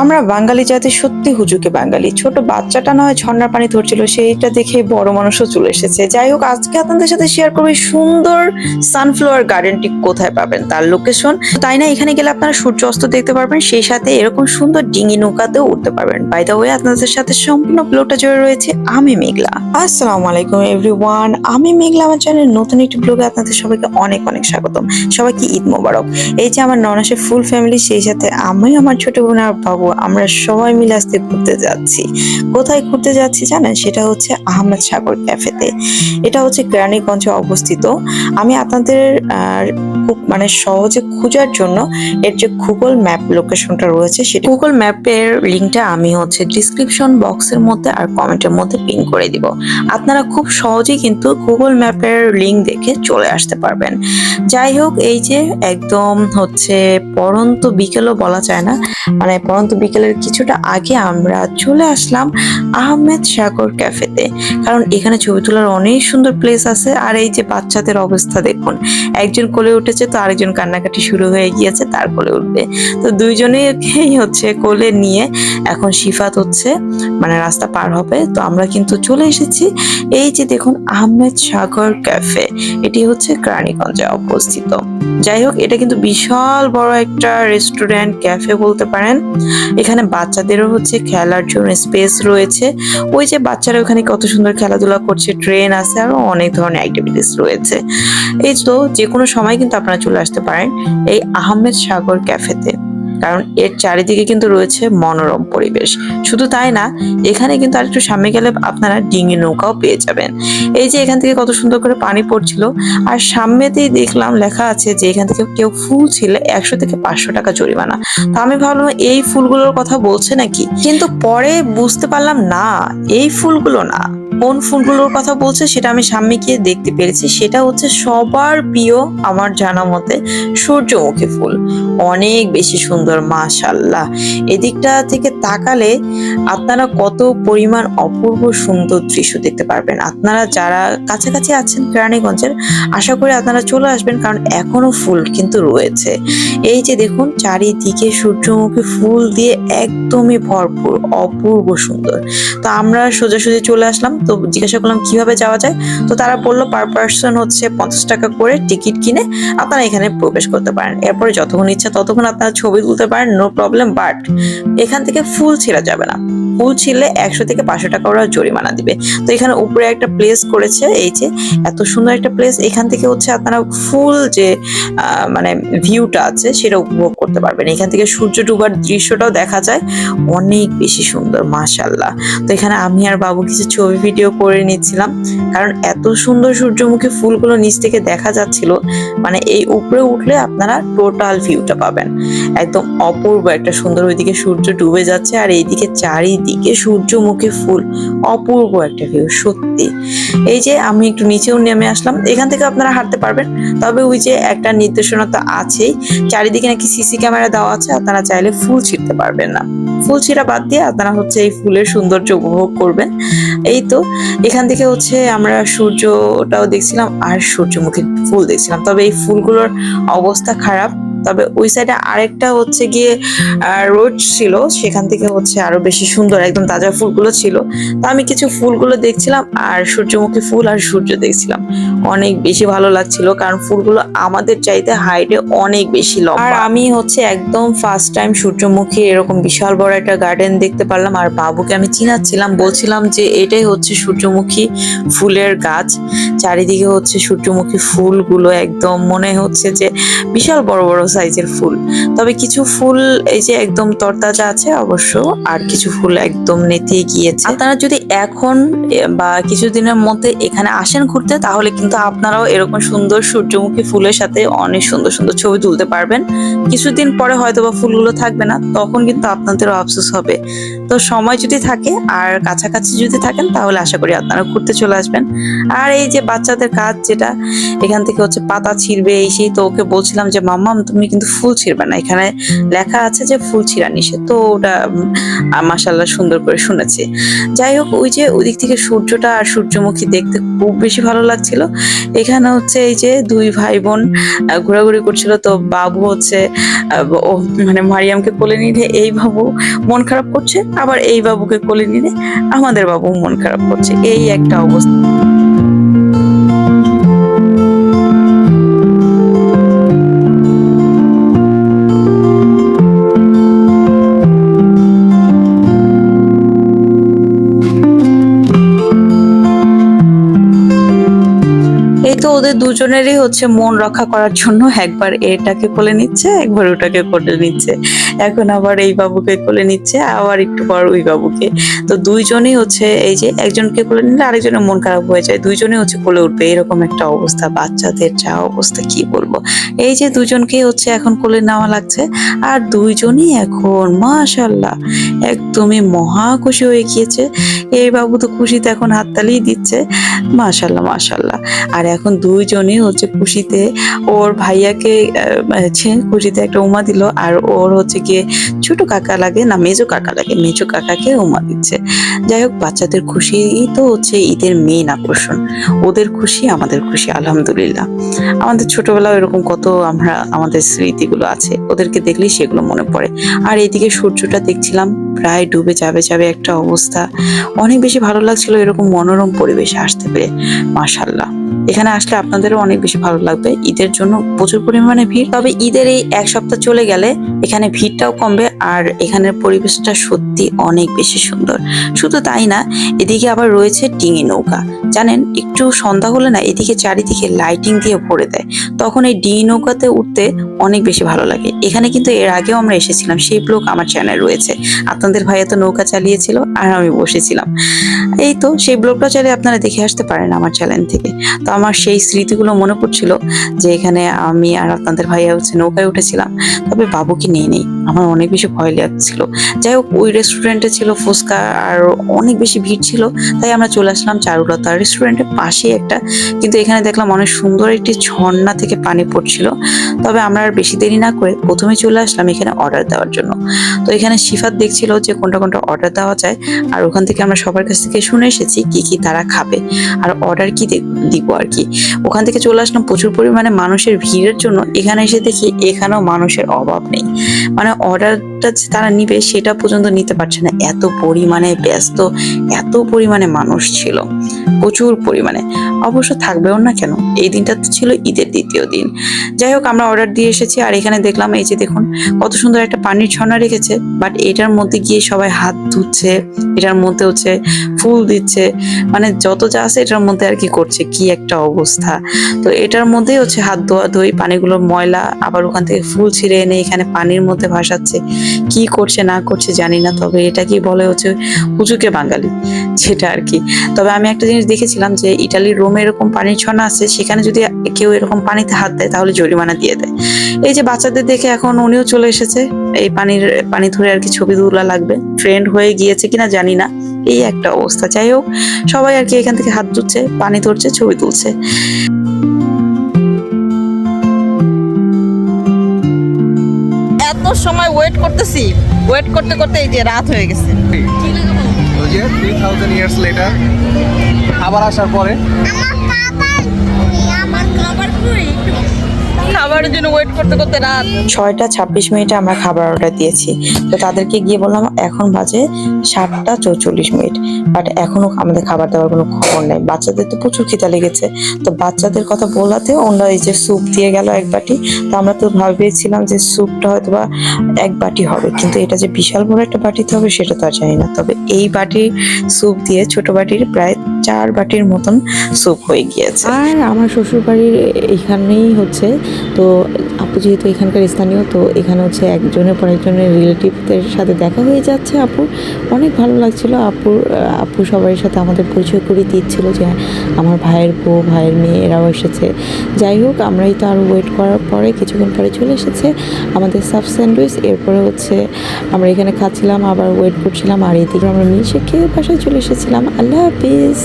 আমরা বাঙালি জাতি সত্যি হুজুকে বাঙালি। ছোট বাচ্চাটা নয়, ঝর্ণার পানি ধরছিল, সেইটা দেখে বড় মানুষও চলে এসেছে। যাই হোক, আজকে আপনাদের সাথে শেয়ার করব সুন্দর সানফ্লাওয়ার গার্ডেনটি কোথায় পাবেন, তার লোকেশন তাই না, এখানে গেলে আপনারা সূর্য অস্ত দেখতে পারবেন, সেই সাথে এরকম সুন্দর ডিঙি নৌকাতেও উঠতে পারবেন। বাই দা ওয়ে আপনাদের সাথে সম্পূর্ণ ব্লগটা জুড়ে রয়েছে আমি মেঘলা। আসসালামু আলাইকুম এভরিওয়ান আমি মেঘলা, আমার চ্যানেল নতুন একটি ব্লগে আপনাদের সবাইকে অনেক অনেক স্বাগতম। সবাইকে ঈদ মোবারক। এই যে আমার ননাসের ফুল ফ্যামিলি সেই সাথে আমি আমার ছোট বোন আর বাবু আমরা সবাই মিলে আজকে ঘুরতে যাচ্ছি। কোথায় ঘুরতে যাচ্ছি জানেন? সেটা হচ্ছে আহমেদ সাগর ক্যাফেতে। এটা হচ্ছে কেরানীগঞ্জে অবস্থিত। আমি আপনাদের খুব মানে সহজে খোঁজার জন্য এর যে গুগল ম্যাপ লোকেশনটা রয়েছে সেটা গুগল ম্যাপের লিঙ্কটা আমি হচ্ছে ডিসক্রিপশন বক্সের মধ্যে আর কমেন্টের মধ্যে পিন করে দিব। আপনারা খুব সহজেই কিন্তু গুগল ম্যাপের লিঙ্ক দেখে চলে আসতে পারবেন। যাই হোক, এই যে একদম হচ্ছে পরন্ত বিকেলও বলা যায় না। মানে পরন্ত বিকেলের কিছুটা আগে আমরা চলে আসলাম আহমেদ সাগর ক্যাফেতে। কারণ এখানে ছবি তোলার অনেক সুন্দর প্লেস আছে। আর এই যে বাচ্চাদের অবস্থা দেখুন, একজন কোলে উঠেছে তো আরেকজন কান্নাকাটি শুরু হয়ে গিয়েছে, তার কোলে উঠবে। তো দুইজনেই হচ্ছে কোলে নিয়ে এখন শিফাত হচ্ছে মানে রাস্তা পার হবে। তো আমরা কিন্তু চলে এসেছি এই যে দেখুন আহমেদ সাগর ক্যাফে, এটি হচ্ছে কেরানীগঞ্জে অবস্থিত। যাই হোক এটা কিন্তু বিশাল বড় একটা রেস্টুরেন্ট ক্যাফে বলতে পারেন। এখানে বাচ্চাদেরও হচ্ছে খেলার জন্য স্পেস রয়েছে। ওই যে বাচ্চারা ওখানে কত সুন্দর খেলাধুলা করছে ট্রেন আছে আরও অনেক ধরনের অ্যাক্টিভিটিস রয়েছে। এই তো যে কোনো সময় কিন্তু আপনারা চলে আসতে পারেন এই আহমেদ সাগর ক্যাফেতে কারণ এর চারিদিকে কিন্তু রয়েছে মনোরম পরিবেশ। শুধু তাই না, এখানে কিন্তু আরেকটু সামনে গেলে আপনারা ডিঙি নৌকাও পেয়ে যাবেন। এই যে এখান থেকে কত সুন্দর করে পানি পড়ছিল, আর সামনেতেই দেখলাম লেখা আছে যে এখান থেকে কেউ ফুল ছিলে একশো থেকে পাঁচশো টাকা জরিমানা। তো আমি ভাবলাম, এই ফুলগুলোর কথা বলছে নাকি? কিন্তু পরে বুঝতে পারলাম না, এই ফুলগুলো না। কোন ফুলগুলোর কথা বলছে সেটা আমি সামনে গিয়ে দেখতে পেরেছি। সেটা হচ্ছে সবার প্রিয় আমার জানা মতে সূর্যমুখী ফুল। অনেক বেশি সুন্দর মাশাল্লাহ এদিকটা থেকে তাকালে আপনারা কত পরিমাণ অপূর্ব সুন্দর দৃশ্য দেখতে পারবেন। আপনারা যারা কাছাকাছি আছেন কেরানীগঞ্জের, আশা করি আপনারা চলে আসবেন কারণ এখনও ফুল কিন্তু রয়েছে। এই যে দেখুন, চারিদিকে সূর্যমুখী ফুল দিয়ে একদমই ভরপুর, অপূর্ব সুন্দর। তো আমরা সোজাসুজি চলে আসলাম তো জিজ্ঞাসা করলাম, কীভাবে যাওয়া যায়? তো তারা বলল, পার পার্সন হচ্ছে পঞ্চাশ টাকা করে টিকিট কিনে আপনারা এখানে প্রবেশ করতে পারেন। এরপরে যতক্ষণ ইচ্ছা ততক্ষণ আপনারা ছবি তুলতে পারেন, নো প্রবলেম, বাট এখান থেকে ফুল ছেঁড়া যাবে না। ফুল ছিলে একশো থেকে পাঁচশো টাকা ওরা জরিমানা দিবে। তো এখানে উপরে একটা প্লেস করেছে, এই যে এত সুন্দর একটা প্লেস। এখান থেকে হচ্ছে আপনারা ফুল যে মানে ভিউটা আছে সেটা উপভোগ করতে পারবেন। এখান থেকে সূর্য ডুবার দৃশ্যটাও দেখা যায়। অনেক বেশি সুন্দর মাশাল্লাহ তো এখানে আমি আর বাবু কিছু ছবি ভিডিও করে নিচ্ছিলাম। কারণ এত সুন্দর সূর্যমুখী ফুলগুলো নিচ থেকে দেখা যাচ্ছিল মানে এই উপরে উঠলে আপনারা টোটাল ভিউটা পাবেন। একদম অপূর্ব একটা সুন্দর ওইদিকে সূর্য ডুবে যাচ্ছে আর এইদিকে চারিদিকে সূর্যমুখী ফুল। অপূর্ব একটা ভিউ সত্যি। এই যে আমি একটু নিচেও নেমে আসলাম, এখান থেকে আপনারা হাঁটতে পারবেন। তবে ওই যে একটা নির্দেশনা তো আছেই, চারিদিকে নাকি সিসি ক্যামেরা দেওয়া আছে, আপনারা চাইলে ফুল ছিঁড়তে পারবেন না। ফুল ছিঁড়া বাদ দিয়ে আপনারা হচ্ছে এই ফুলের সৌন্দর্য উপভোগ করবেন। এই তো এখান থেকে হচ্ছে আমরা সূর্যটাও দেখছিলাম আর সূর্যমুখী ফুল দেখছিলাম। তবে এই ফুলগুলোর অবস্থা খারাপ। তবে ওই সাইডে আরেকটা হচ্ছে গিয়ে রোড ছিল, সেখান থেকে হচ্ছে আরও বেশি সুন্দর, একদম তাজা ফুলগুলো ছিল। তো আমি কিছু ফুলগুলো দেখছিলাম, আর সূর্যমুখী ফুল আর সূর্য দেখছিলাম। অনেক বেশি ভালো লাগছিল, কারণ ফুলগুলো আমাদের চাইতে হাইটে অনেক বেশি লম্বা। আর আমি হচ্ছে একদম ফার্স্ট টাইম সূর্যমুখী এরকম বিশাল বড় একটা গার্ডেন দেখতে পারলাম, আর বাবুকে আমি চিনাচ্ছিলাম, বলছিলাম যে এটাই হচ্ছে সূর্যমুখী ফুলের গাছ। চারিদিকে হচ্ছে সূর্যমুখী ফুলগুলো একদম মনে হচ্ছে যে বিশাল বড় বড় সাইজের ফুল। তবে কিছু ফুল এই যে একদম তরতাজা আছে অবশ্য, আর কিছু ফুল একদম নেতিয়ে গিয়েছে। আপনারা যদি এখন বা কিছুদিনের মধ্যে এখানে আসেন ঘুরতে, তাহলে কিন্তু আপনারাও এরকম সুন্দর সূর্যমুখী ফুলের সাথে অনেক সুন্দর সুন্দর ছবি তুলতে পারবেন। কিছুদিন পরে হয়তো বা ফুলগুলো থাকবে না, তখন কিন্তু আপনাদেরও আফসোস হবে। তো সময় যদি থাকে, আর কাছাকাছি যদি থাকেন, তাহলে আশা করি আপনারা ঘুরতে চলে আসবেন। আর এই যে বাচ্চাদের কাজ যেটা, এখান থেকে হচ্ছে পাতা ছিঁড়বে, এই সেই তো ওকে বলছিলাম যে, মাম্মাম, তুমি তুমি কিন্তু ফুল ছিঁড়বে না। এখানে লেখা আছে যে ফুল ছিঁড়া নিষেধ। তো ওটা মাসাল্লাহ সুন্দর করে শুনেছি। যাই হোক, ওই যে ওই দিক থেকে সূর্যটা আর সূর্যমুখী দেখতে খুব বেশি ভালো লাগছিল। এখানে হচ্ছে এই যে দুই ভাই বোন ঘোরাঘুরি করছিল। তো বাবু হচ্ছে মানে মারিয়ামকে কোলে নিলে এই বাবু মন খারাপ করছে। আবার এই বাবুকে কোলে নিলে আমাদের বাবু মন খারাপ করছে। এই একটা অবস্থা। দুজনেরই হচ্ছে মন রক্ষা করার জন্য একবার এটাকে কোলে নিচ্ছে, একবার ওটাকে কোলে নিচ্ছে। এখন আবার এই বাবুকে কোলে নিচ্ছে, আবার একটু পর ওই বাবুকে। তো দুইজনই হচ্ছে এই যে একজনকে কোলে নিলে আরেকজনের মন খারাপ হয়ে যায়। দুইজনই হচ্ছে কোলে উঠবে, এরকম একটা অবস্থা। বাচ্চাদের যা অবস্থা, কি বলব? এই যে দুজনকে হচ্ছে এখন কোলে নেওয়া লাগছে। আর দুইজনই এখন মাশাল্লাহ একদমই মহা খুশি হয়ে গিয়েছে। এই বাবু তো খুশিতে এখন হাততালি দিচ্ছে। মাশাল্লাহ মাশাল্লাহ আর এখন দুইজনই হচ্ছে খুশিতে। ওর ভাইয়াকে হচ্ছে খুশিতে একটা উমা দিল আর ওর হচ্ছে গিয়ে ছোট কাকা লাগে না, মেজো কাকা লাগে, মেজো কাকাকে উমা দিচ্ছে। যাই হোক, বাচ্চাদের খুশি তো হচ্ছে ঈদের মেইন আকর্ষণ। ওদের খুশি, আমাদের খুশি, আলহামদুলিল্লাহ। আমাদের ছোটবেলায় এরকম কত আমরা, আমাদের স্মৃতিগুলো আছে। ওদেরকে দেখলেই সেগুলো মনে পড়ে। আর এইদিকে সূর্যটা দেখছিলাম, প্রায় ডুবে যাবে যাবে একটা অবস্থা। অনেক বেশি ভালো লাগছিল এরকম মনোরম পরিবেশে আসতে পেরে মাশাল্লাহ এখানে আসলে আপনাদেরও অনেক বেশি ভালো লাগবে। ঈদের জন্য প্রচুর পরিমাণে ভিড়। তবে ঈদের এই এক সপ্তাহ চলে গেলে এখানে ভিড়টাও কমবে আর এখানের পরিবেশটা সত্যি অনেক বেশি সুন্দর। শুধু তাই না, এদিকে আবার রয়েছে ডিঙি নৌকা। জানেন, একটু সন্ধ্যা হলে না এদিকে চারিদিকে লাইটিং দিয়ে ভরে দেয়। তখন এই ডিঙি নৌকাতে উঠতে অনেক বেশি ভালো লাগে। এখানে কিন্তু এর আগেও আমরা এসেছিলাম, সেই ব্লগ আমার চ্যানেল রয়েছে। আপনাদের ভাইয়া তো নৌকা চালিয়েছিল আর আমি বসেছিলাম। এই তো সেই ব্লগটা চাইলে আপনারা দেখে আসতে পারেন আমার চ্যানেল থেকে। তো আমার সেই স্মৃতিগুলো মনে পড়ছিল যে এখানে আমি আর আপনাদের ভাইয়া হচ্ছে নৌকায় উঠেছিলাম। তবে বাবুকে নিয়ে নেই। আমার অনেক বেশি ভয় লাগছিল। যাই হোক, ওই রেস্টুরেন্টে ছিল ফুচকা আর অনেক বেশি ভিড় ছিল, তাই আমরা চলে আসলাম চারুলতা রেস্টুরেন্টের পাশেই একটা। কিন্তু এখানে দেখলাম অনেক সুন্দর একটি ঝর্ণা থেকে পানি পড়ছিল। তবে আমরা আর বেশি দেরি না করে প্রথমে চলে আসলাম এখানে অর্ডার দেওয়ার জন্য। তো এখানে শিফাত দেখছিল যে কোনটা কোনটা অর্ডার দেওয়া যায়, আর ওখান থেকে আমরা সবার কাছ থেকে শুনে এসেছি কি কি তারা খাবে, আর অর্ডার কি দিব আর কি। ওখান থেকে চলে আসলাম প্রচুর পরিমাণে মানুষের ভিড়ের জন্য। এখানে এসে দেখি এখানেও মানুষের অভাব নেই। মানে অর্ডারটা যে তারা নিবে, সেটা পর্যন্ত নিতে পারছে না। এত পরিমাণে ব্যস্ত, এত পরিমাণে মানুষ ছিল। প্রচুর পরিমাণে। অবশ্য থাকবেও না কেন? এই দিনটা তো ছিল ঈদের দ্বিতীয় দিন। যাই হোক, আমরা অর্ডার দিয়ে এসেছি, আর এখানে দেখলাম, এই যে দেখুন, কত সুন্দর একটা পানির ঝর্ণা রেখেছে। বাট এটার মধ্যে গিয়ে সবাই হাত ধুচ্ছে, এটার মধ্যে হচ্ছে ফুল দিচ্ছে। মানে যত যা আছে, এটার মধ্যে আর কি করছে, কি একটা অবস্থা। তো এটার মধ্যেই হচ্ছে হাত ধোয়া ধুই পানিগুলো ময়লা, আবার ওখান থেকে ফুল ছিঁড়ে এনে এখানে পানির মধ্যে ভাসাচ্ছে কি করছে, না করছে জানি না, তবে এটা কি বলে হচ্ছে হুজুকে বাঙালি যেটা আর কি। তবে আমি একটা জিনিস দেখেছিলাম যে ইটালির রোমে এরকম পানির ছনা আছে, সেখানে যদি কেউ এরকম পানিতে হাত দেয়, তাহলে জরিমানা দিয়ে দেয়। এই যে বাচ্চাদের দেখে এখন উনিও চলে এসেছে, এই পানির, পানি ধরে আর কি ছবি তোলা লাগবে। ট্রেন্ড হয়ে গিয়েছে কিনা জানি না, এই একটা অবস্থা। যাই হোক, সবাই আর কি এখান থেকে হাত ধুচ্ছে, পানি ধরছে, ছবি তুলছে। সময় ওয়েট করতেছি। ওয়েট করতে করতে এই যে রাত হয়ে গেছে। ওই যে থ্রি থাউজেন্ড ইয়ার্স লেটার আবার আসার পরে। খাবারের জন্য ওয়েট করতে করতে রাত। ছয়টা ছাব্বিশ মিনিটে আমরা খাবার অর্ডার দিয়েছি। তো তাদেরকে গিয়ে বললাম, এখন বাজে সাতটা চৌচল্লিশ মিনিট। বাট এখনও আমাদের খাবার দেওয়ার কোনো খবর নেই। বাচ্চাদের তো প্রচুর খিদা লেগেছে। তো বাচ্চাদের কথা বলাতে ওনারা এই যে স্যুপ দিয়ে গেল এক বাটি। তো আমরা তো ভেবেছিলাম যে স্যুপটা হয়তো বা এক বাটি হবে। কিন্তু এটা যে বিশাল বড় একটা বাটিতে হবে, সেটা তো আর জানি না। তবে এই বাটির স্যুপ দিয়ে ছোট বাটির প্রায় চার বাটির মতন স্যুপ হয়ে গিয়েছে। আর আমার শ্বশুর বাড়ির এখানেই হচ্ছে। তো আপু যেহেতু এখানকার স্থানীয়, তো এখানে হচ্ছে একজনের পর একজনের রিলেটিভদের সাথে দেখা হয়ে যাচ্ছে আপুর অনেক ভালো লাগছিল। আপুর, আপু সবার সাথে আমাদের পরিচয় করে দিচ্ছিল যে আমার ভাইয়ের বউ, ভাইয়ের মেয়ে এরাও এসেছে। যাই হোক, আমরাই তো আরও ওয়েট করার পরে কিছুক্ষণ পরে চলে এসেছে আমাদের সাব স্যান্ডউইচ। এরপরে হচ্ছে আমরা এখানে খাচ্ছিলাম, আবার ওয়েট করছিলাম, আর এদিকে আমরা মিশে খেয়ে বাসায় চলে এসেছিলাম। আল্লাহ হাফিজ।